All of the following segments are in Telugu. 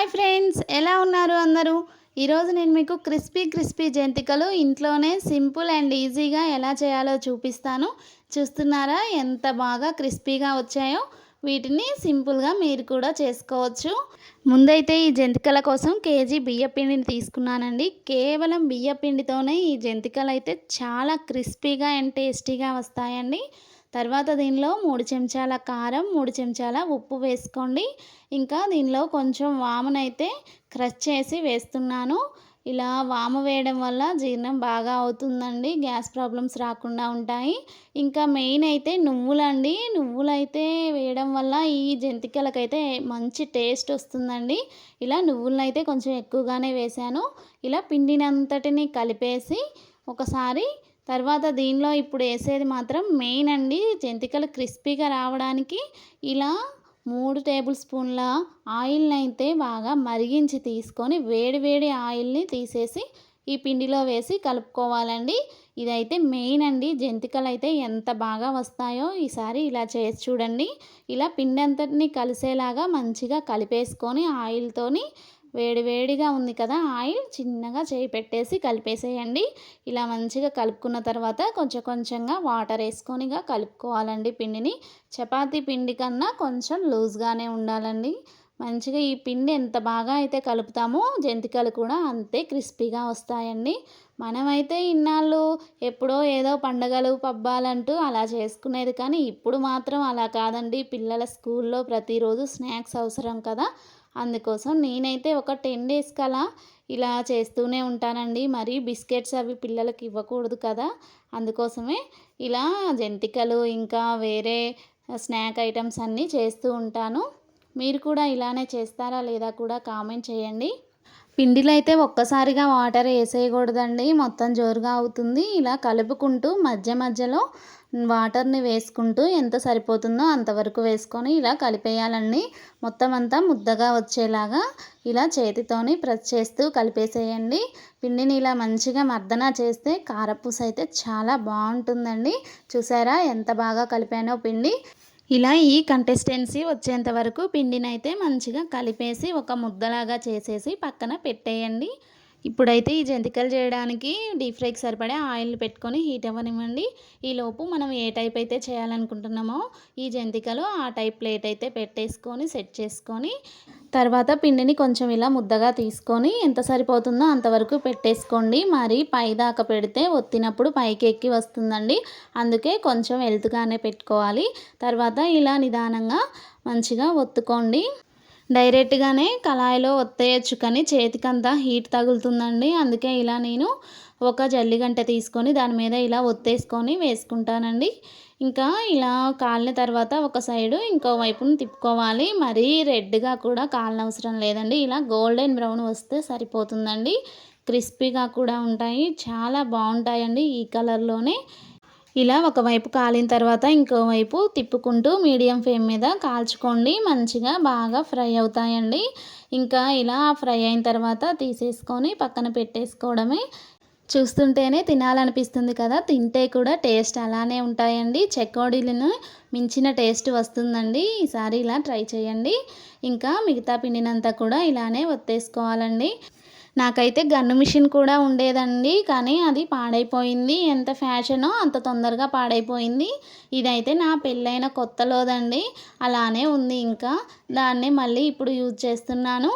హాయ్ ఫ్రెండ్స్ ఎలా ఉన్నారు అందరూ? ఈరోజు నేను మీకు క్రిస్పీ క్రిస్పీ జంతికలు ఇంట్లోనే సింపుల్ అండ్ ఈజీగా ఎలా చేయాలో చూపిస్తాను. చూస్తున్నారా ఎంత బాగా క్రిస్పీగా వచ్చాయో? వీటిని సింపుల్గా మీరు కూడా చేసుకోవచ్చు. ముందైతే ఈ జంతికల కోసం కేజీ బియ్య పిండిని తీసుకున్నానండి. కేవలం బియ్య పిండితోనే ఈ జంతికలు అయితే చాలా క్రిస్పీగా అండ్ టేస్టీగా వస్తాయండి. తర్వాత దీనిలో మూడు చెంచాల కారం మూడు చెంచాల ఉప్పు వేసుకోండి. ఇంకా దీనిలో కొంచెం వామునైతే క్రష్ చేసి వేస్తున్నాను. ఇలా వామ వేయడం వల్ల జీర్ణం బాగా అవుతుందండి. గ్యాస్ ప్రాబ్లమ్స్ రాకుండా ఉంటాయి. ఇంకా మెయిన్ అయితే నువ్వులండి. నువ్వులు అయితే వేయడం వల్ల ఈ జంతికలకైతే మంచి టేస్ట్ వస్తుందండి. ఇలా నువ్వులను అయితే కొంచెం ఎక్కువగానే వేశాను. ఇలా పిండినంతటిని కలిపేసి ఒకసారి తర్వాత దీనిలో ఇప్పుడు వేసేది మాత్రం మెయిన్ అండి జంతికలు క్రిస్పీగా రావడానికి ఇలా మూడు టేబుల్ స్పూన్ల ఆయిల్ని అయితే బాగా మరిగించి తీసుకొని వేడివేడి ఆయిల్ని తీసేసి ఈ పిండిలో వేసి కలుపుకోవాలండి. ఇదైతే మెయిన్ అండి. జంతికలు అయితే ఎంత బాగా వస్తాయో ఈసారి ఇలా చేసి చూడండి. ఇలా పిండి అంతటిని కలిసేలాగా మంచిగా కలిపేసుకొని ఆయిల్తోని వేడివేడిగా ఉంది కదా ఆయిల్ చిన్నగా చేయి పెట్టేసి కలిపేసేయండి. ఇలా మంచిగా కలుపుకున్న తర్వాత కొంచెం కొంచెంగా వాటర్ వేసుకొనిగా కలుపుకోవాలండి పిండిని. చపాతీ పిండి కన్నా కొంచెం లూజ్గానే ఉండాలండి. మంచిగా ఈ పిండి ఎంత బాగా అయితే కలుపుతామో జంతికలు కూడా అంతే క్రిస్పీగా వస్తాయండి. మనమైతే ఇన్నాళ్ళు ఎప్పుడో ఏదో పండగలు పబ్బాలంటూ అలా చేసుకునేది కానీ ఇప్పుడు మాత్రం అలా కాదండి. పిల్లల స్కూల్లో ప్రతిరోజు స్నాక్స్ అవసరం కదా. అందుకోసం నేనైతే ఒక టెన్ డేస్ కలా ఇలా చేస్తూనే ఉంటానండి. మరి బిస్కెట్స్ అవి పిల్లలకి ఇవ్వకూడదు కదా. అందుకోసమే ఇలా జంతికలు ఇంకా వేరే స్నాక్ ఐటమ్స్ అన్నీ చేస్తూ ఉంటాను. మీరు కూడా ఇలానే చేస్తారా లేదా కూడా కామెంట్ చేయండి. పిండిలో అయితే ఒక్కసారిగా వాటర్ వేసేయకూడదండి. మొత్తం జోరుగా అవుతుంది. ఇలా కలుపుకుంటూ మధ్య మధ్యలో వాటర్ని వేసుకుంటూ ఎంత సరిపోతుందో అంతవరకు వేసుకొని ఇలా కలిపేయాలండి. మొత్తం అంతా ముద్దగా వచ్చేలాగా ఇలా చేతితోని ప్రెస్ చేస్తూ కలిపేసేయండి. పిండిని ఇలా మంచిగా మర్దన చేస్తే కారపూస అయితే చాలా బాగుంటుందండి. చూసారా ఎంత బాగా కలిపానో పిండి. ఇలా ఈ కంటెస్టెన్సీ వచ్చేంత వరకు పిండినైతే మంచిగా కలిపేసి ఒక ముద్దలాగా చేసేసి పక్కన పెట్టేయండి. ఇప్పుడైతే ఈ జంతికలు చేయడానికి డీప్ ఫ్రైకి సరిపడే ఆయిల్ పెట్టుకొని హీట్ అవ్వనివ్వండి. ఈలోపు మనం ఏ టైప్ అయితే చేయాలనుకుంటున్నామో ఈ జంతికలు ఆ టైప్ ప్లేట్ అయితే పెట్టేసుకొని సెట్ చేసుకొని తర్వాత పిండిని కొంచెం ఇలా ముద్దగా తీసుకొని ఎంత సరిపోతుందో అంతవరకు పెట్టేసుకోండి. మరి పై దాకా పెడితే ఒత్తినప్పుడు పైకి ఎక్కి వస్తుందండి. అందుకే కొంచెం హెల్త్గానే పెట్టుకోవాలి. తర్వాత ఇలా నిదానంగా మంచిగా ఒత్తుకోండి. డైరెక్ట్గానే కళాయిలో ఒత్తేయచ్చు కానీ చేతికంతా హీట్ తగులుతుందండి. అందుకే ఇలా నేను ఒక జల్లిగంట తీసుకొని దాని మీద ఇలా ఒత్తేసుకొని వేసుకుంటానండి. ఇంకా ఇలా కాలిన తర్వాత ఒక సైడు ఇంకో వైపును తిప్పుకోవాలి. మరీ రెడ్గా కూడా కాలనవసరం లేదండి. ఇలా గోల్డెన్ బ్రౌన్ వస్తే సరిపోతుందండి. క్రిస్పీగా కూడా ఉంటాయి. చాలా బాగుంటాయండి ఈ కలర్లోనే. ఇలా ఒకవైపు కాలిన తర్వాత ఇంకోవైపు తిప్పుకుంటూ మీడియం ఫ్లేమ్ మీద కాల్చుకోండి. మంచిగా బాగా ఫ్రై అవుతాయండి. ఇంకా ఇలా ఫ్రై అయిన తర్వాత తీసేసుకొని పక్కన పెట్టేసుకోవడమే. చూస్తుంటేనే తినాలనిపిస్తుంది కదా. తింటే కూడా టేస్ట్ అలానే ఉంటాయండి. చెకోడీలను మించిన టేస్ట్ వస్తుందండి. ఈసారి ఇలా ట్రై చేయండి. ఇంకా మిగతా పిండినంతా కూడా ఇలానే ఒత్తేసుకోవాలండి. నాకైతే గన్ను మిషన్ కూడా ఉండేదండి కానీ అది పాడైపోయింది. ఎంత ఫ్యాషనో అంత తొందరగా పాడైపోయింది. ఇదైతే నా పెళ్ళైన కొత్తలోదండి అలానే ఉంది ఇంకా. దాన్ని మళ్ళీ ఇప్పుడు యూజ్ చేస్తున్నాను.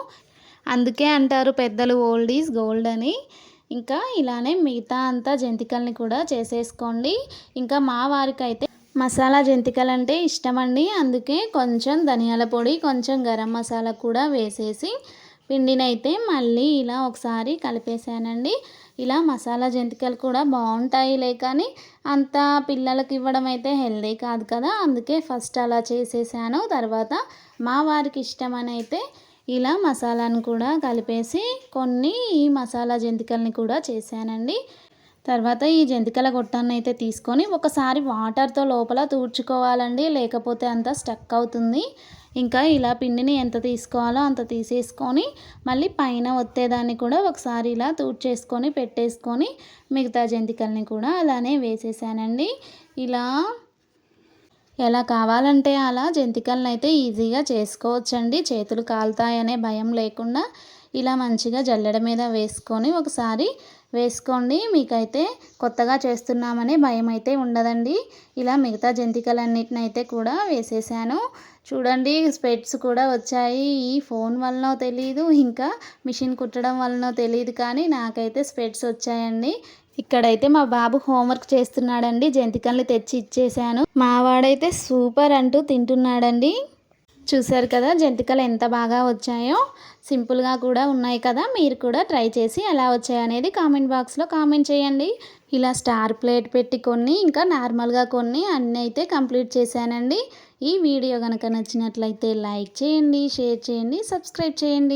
అందుకే అంటారు పెద్దలు ఓల్డ్ ఈజ్ గోల్డ్ అని. ఇంకా ఇలానే మిగతా అంతా జంతికల్ని కూడా చేసేసుకోండి. ఇంకా మా వారికైతే మసాలా జంతికలు అంటే ఇష్టమండి. అందుకే కొంచెం ధనియాల పొడి కొంచెం గరం మసాలా కూడా వేసేసి పిండినైతే మళ్ళీ ఇలా ఒకసారి కలిపేసానండి ఇలా మసాలా జంతికలు కూడా బాగుంటాయిలే కానీ అంత పిల్లలకి ఇవ్వడం అయితే హెల్దీ కాదు కదా. అందుకే ఫస్ట్ అలా చేసేసాను. తర్వాత మా వారికి ఇష్టమని అయితే ఇలా మసాలాను కూడా కలిపేసి కొన్ని ఈ మసాలా జంతికల్ని కూడా చేశానండి. తర్వాత ఈ జంతికల గొట్టాన్ని అయితే తీసుకొని ఒకసారి వాటర్తో లోపల తూడ్చుకోవాలండి. లేకపోతే అంతా స్టక్ అవుతుంది. ఇంకా ఇలా పిండిని ఎంత తీసుకోవాలో అంత తీసేసుకొని మళ్ళీ పైన ఒత్తేదాన్ని కూడా ఒకసారి ఇలా తూడ్చేసుకొని పెట్టేసుకొని మిగతా జంతికల్ని కూడా అలానే వేసేసానండి. ఇలా ఎలా కావాలంటే అలా జంతికలను అయితే ఈజీగా చేసుకోవచ్చండి. చేతులు కాలుతాయనే భయం లేకుండా ఇలా మంచిగా జల్లెడ మీద వేసుకొని ఒకసారి వేసుకోండి. మీకైతే కొత్తగా చేస్తున్నామనే భయం అయితే ఉండదండి. ఇలా మిగతా జంతికలన్నిటిని అయితే కూడా వేసేసాను. చూడండి స్పెట్స్ కూడా వచ్చాయి. ఈ ఫోన్ వలనో తెలియదు ఇంకా మిషన్ కుట్టడం వలనో తెలియదు కానీ నాకైతే స్పెట్స్ వచ్చాయండి. ఇక్కడైతే మా బాబు హోంవర్క్ చేస్తున్నాడండి. జంతికలు తెచ్చి ఇచ్చేసాను. మావాడైతే సూపర్ అంటూ తింటున్నాడండి. చూశారు కదా జంతికలు ఎంత బాగా వచ్చాయో? సింపుల్గా కూడా ఉన్నాయి కదా మీరు కూడా ట్రై చేసి ఎలా వచ్చాయి అనేది కామెంట్ బాక్స్లో కామెంట్ చేయండి. ఇలా స్టార్ ప్లేట్ పెట్టి కొన్ని ఇంకా నార్మల్గా కొన్ని అన్నీ అయితే కంప్లీట్ చేశానండి. ఈ వీడియో కనుక నచ్చినట్లయితే లైక్ చేయండి షేర్ చేయండి సబ్స్క్రైబ్ చేయండి.